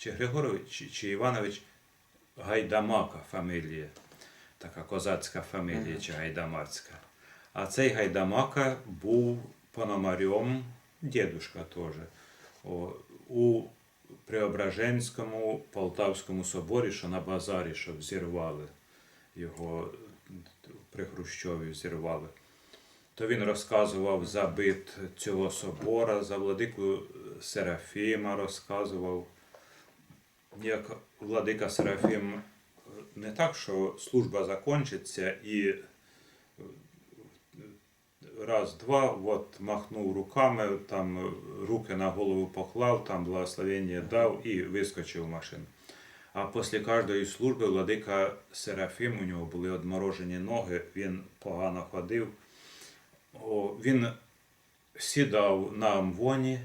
чи Григорович, чи, Іванович Гайдамака фамілія. Така козацька фамілія чи Гайдамацька. А цей Гайдамака був пономарем, дідушка теж, у Преображенському Полтавському соборі, що на базарі, що взірвали його при Хрущові взірвали. То він розказував за бит цього собора, за владику Серафіма розказував, як владика Серафім е, не так, що служба закінчиться і раз-два, от махнув руками, там е, руки на голову поклав, там благословення дав і вискочив в машину. А після кожної служби владика Серафім, у нього були одморожені ноги, він погано ходив. О, він сідав на амвоні,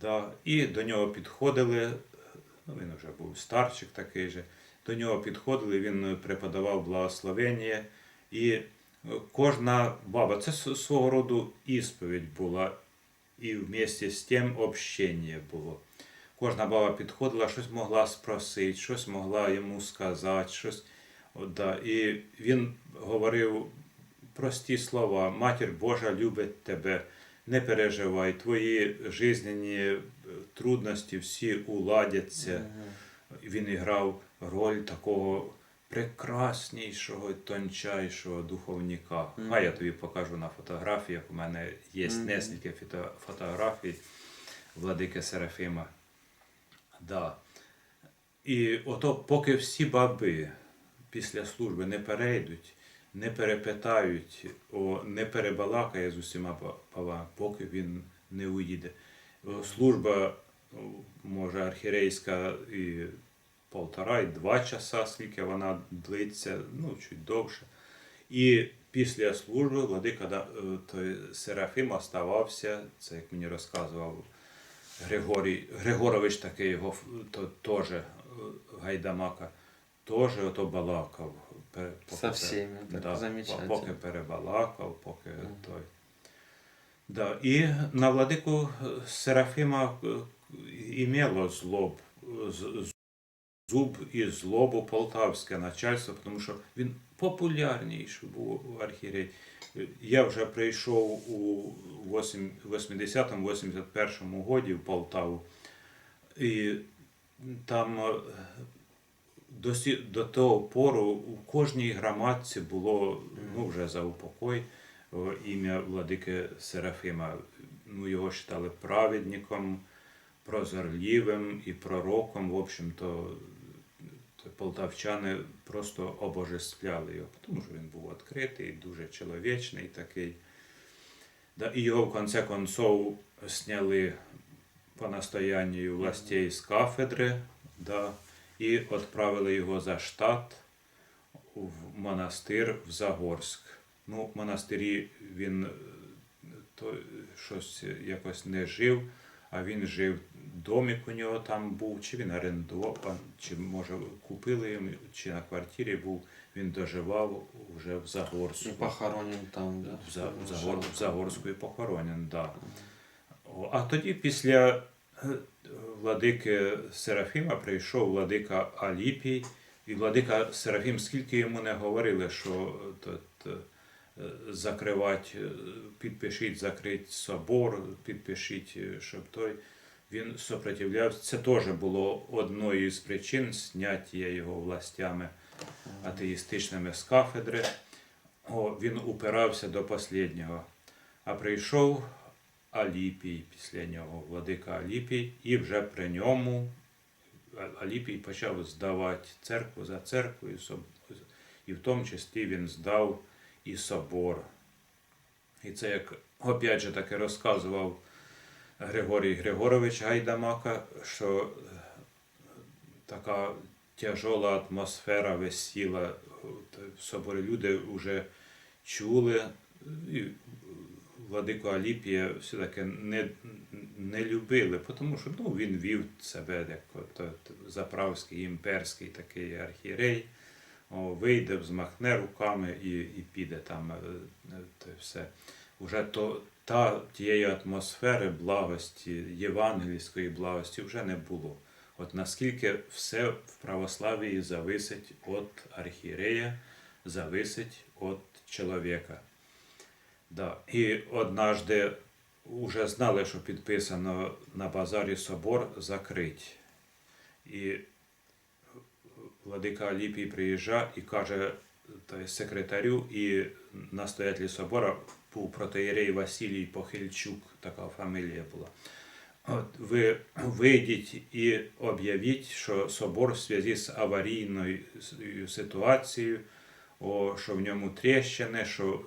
да, і до нього підходили, ну він вже був старчик такий же, до нього підходили, він преподавав благословення. І е, кожна баба, це свого роду ісповідь була, і вместе з тим общення було. Кожна баба підходила, щось могла спросити, щось могла йому сказати, щось. От, да. І він говорив прості слова. Матір Божа любить тебе, не переживай, твої жизненні е, трудності всі уладяться. Він грав роль такого прекраснішого, тончайшого духовника. Мгм. А я тобі покажу на фотографіях. У мене є Мгм. нескільки фото- фотографій владики Серафима. Да. І ото поки всі баби після служби не перейдуть, не перепитають, о, не перебалакає з усіма ба- бабами, поки він не уїде. Служба, може, архірейська і полтора, і два часа, скільки вона длиться, ну, чуть довше. І після служби владика е, той Серафим оставався, це як мені розказував Григорій, Григорович такий його то, теж е, гайдамака, теж ото балакав. пе- Со всеми, так да. Поки перебалакав, поки Мгм. той. Да. І на владику е, Серафима е, імело злоб, зуб і злобу полтавське начальство, тому що він популярніший був архірей. Я вже прийшов у 80-81 годі в Полтаву, і там е, до, до того пору у кожній громадці було ну, вже за упокой ім'я владики Серафима. Ну, його вважали праведником, прозорливим і пророком. В общем-то, полтавчани просто обожествляли його, тому що він був відкритий, дуже чоловічний такий. Да, і його в конце концов сняли по настоянню властей з кафедри, да, і відправили його за штат в монастир в Загорськ. Ну, в монастирі він е, то, щось якось не жив, а він жив, домик у нього там був, чи він орендував, чи може купили йому, чи на квартирі був, він доживав вже в Загорську. И похоронен там, да? В, За- в, Ну, Загор, в Загорську і похоронен, да. А тоді після е, владики Серафіма прийшов владика Аліпій, і владика Серафім, скільки йому не говорили, що е, е, закривати, підпишіть, закрити собор, підпишіть, щоб той. Він сопротивлявся. Це теж було одною з причин зняття його властями атеїстичними з кафедри. О, він упирався до останнього. А прийшов Аліпій після нього, владика Аліпій, і вже при ньому Аліпій почав здавати церкву за церквою, і в тому числі він здав і собор. І це як опять же таки розказував Григорій Григорович Гайдамака, що е, така тяжола атмосфера висіла в соборі. Люди вже чули, і владику Аліпія все-таки не, не любили, тому що ну, він вів себе як от, от, заправський імперський такий архірей. О, вийде, взмахне руками і, і піде там. е, е, те все. Уже то, та, тієї атмосфери благості, євангельської благості вже не було. От наскільки все в православії зависить від архієрея, зависить від чоловіка. Да. І однажды вже знали, що підписано на базарі собор закрить. І владика Аліпій приїжджає і каже секретарю і настоятелю собора був протеєрей Василій Похильчук, така фамілія була. От ви вийдіть і об'явіть, що собор в зв'язку з аварійною ситуацією, о, що в ньому тріщини, що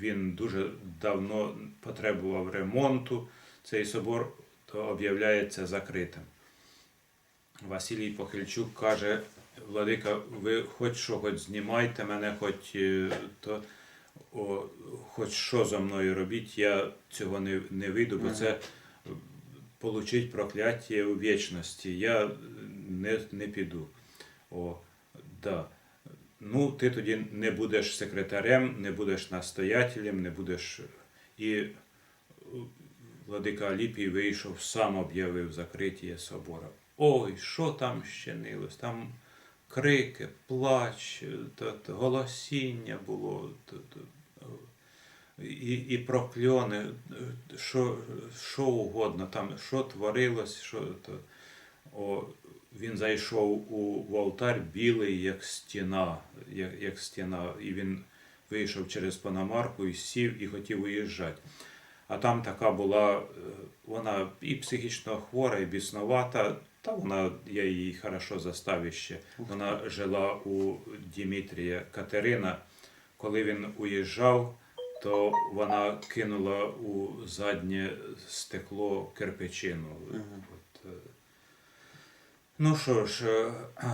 він дуже давно потребував ремонту. Цей собор то об'являється закритим. Василій Похильчук каже, Владика, ви хоч що, хоч знімайте мене, хоч е, то, о, хоч що зо мною робіть, я цього не, не вийду, бо це получить прокляття у вічності. Я е, не, не піду. О, да. Ну, ти тоді не будеш секретарем, не будеш настоятелем, не будеш. І е, владика Аліпій вийшов, сам об'явив закриття собора. Ой, що там щинилось? Там крики, плач, та, голосіння було. І, і прокльони, що, що угодно, там, що творилось, що то. О, він зайшов у в алтар білий, як стіна, як, як стіна, і він вийшов через Пономарку і сів і хотів уїжджати. А там така була, е, вона і психічно хвора, і біснувата. Та вона, я її хорошо застав ще. Вона жила у Дімітрія Катерина. Коли він уїжджав, то вона кинула у заднє стекло кирпичину. От, е, Ну що ж, е,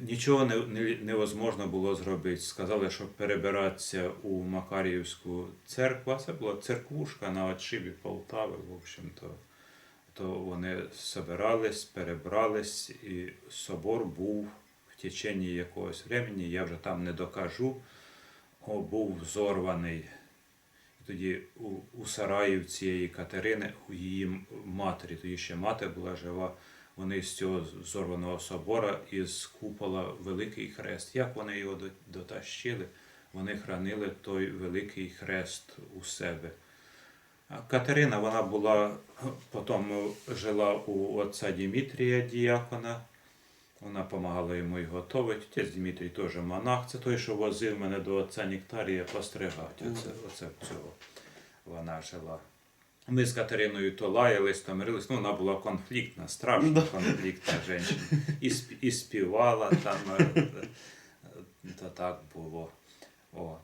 нічого не, не, невозможно було зробити. Сказали, що перебиратися у Макаріївську церкву. Це була церквушка на отшибі Полтави, в общем-то. То вони собирались, перебрались, і собор був в течение якогось времени, я вже там не докажу, був взорваний. І тоді у, у сараї цієї Катерини, у її матері, тоді ще мати була жива, вони з цього зорваного собора із купола Великий Хрест. Як вони його дотащили? Вони хранили той Великий Хрест у себе. Катерина, вона була, потім жила у отця Дімітрія Діякона. Вона допомагала йому і готувати. Отець Дмитрій теж монах. Це той, що возив мене до отця Нектарія постригати. Оце, оце цього вона жила. Ми з Катериною то лаялись, то мирились. Ну, вона була конфліктна, страшно конфліктна жінка. І, сп- і співала там. е, е, То так було. О.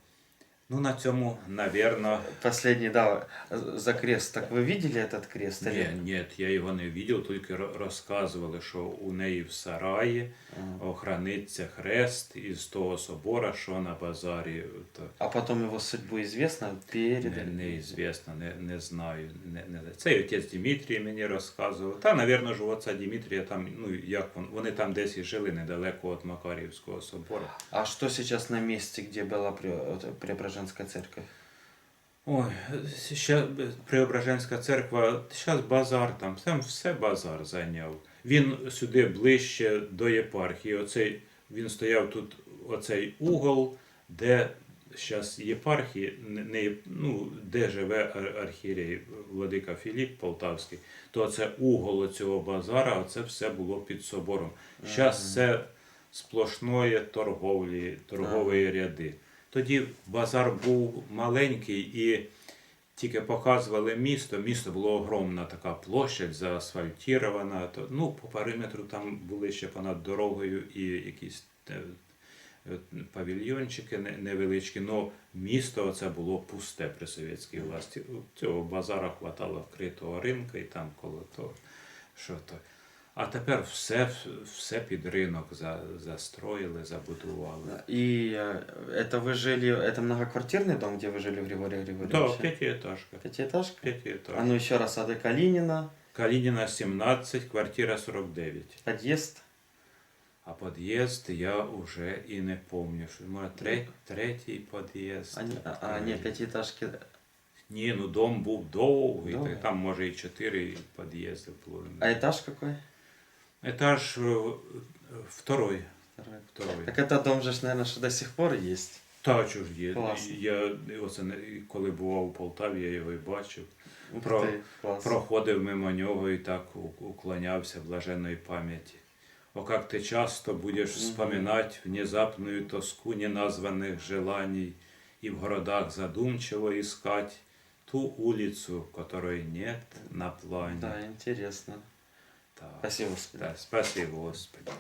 Ну, на цьому, навірно. Последний, да, за крест. Так вы видели этот крест? Ні, или- ні, я його не бачив, тільки ро- розказували, що у неї в сараї А. охраниться хрест із того собора, що на базарі. То А потом его судьбу известно? Передали? не, неізвісно, не, не знаю. Не, не, цей отець Дмитрій мені розказував. Та, навірно, ж у отця Дмитрія там, ну як вон, вони там десь і жили недалеко від Макарівського собора. А что сейчас на месте, где была Пре- вот, Преображенская церковь? Ой, ще Преображенська церква, зараз базар там, там все базар зайняв. Він сюди ближче до єпархії. Оцей, він стояв тут, оцей угол, де зараз єпархії, не, ну, де живе ар- архієрей Владика Філіп Полтавський, то це угол цього базара, оце все було під собором. Зараз це сплошної торговлі, торгові ряди. Тоді базар був маленький і тільки показували місто. Місто було огромна така площадь, заасфальтірована. То, ну, по периметру там були ще понад дорогою і якісь е, е, павільйончики невеличкі, але місто це було пусте при совєтській власті. Цього базара хватало вкритого ринку і там коло того. Що то. А тепер все, все під ринок за, застроїли, забудували. И э, это вы жили, это многоквартирный дом, где вы жили, Григорий Да, Григорьевич? п'ятиэтажка. Пятиэтажка? П'ятиэтажка. А ну еще раз, Ады Калинина, Калініна 17, квартира 49. подъезд. А під'їзд я вже і не пам'ятаю. Що, може, третій, третій під'їзд. А, не- а, а, не, пятиэтажки. Ні, ну дом був довгий, Довгий. так там може і чотири під'їзди було. А этаж какой? Этаж э, второй. Второй. второй. Так это дом же, наверное, что до сих пор есть. Та чого ж є. Класно. Я оце не- коли бував у Полтаві, я його і бачив. Ух Про- ты, класс. Проходив мимо нього і так у- уклонявся блаженної пам'яті. О, как ты часто будешь Мгм. вспоминать внезапную тоску неназванных желаний и в городах задумчиво искать ту улицу, которой нет на плане. Да, интересно. Спасибо, Господи. Да, спасибо, Господи.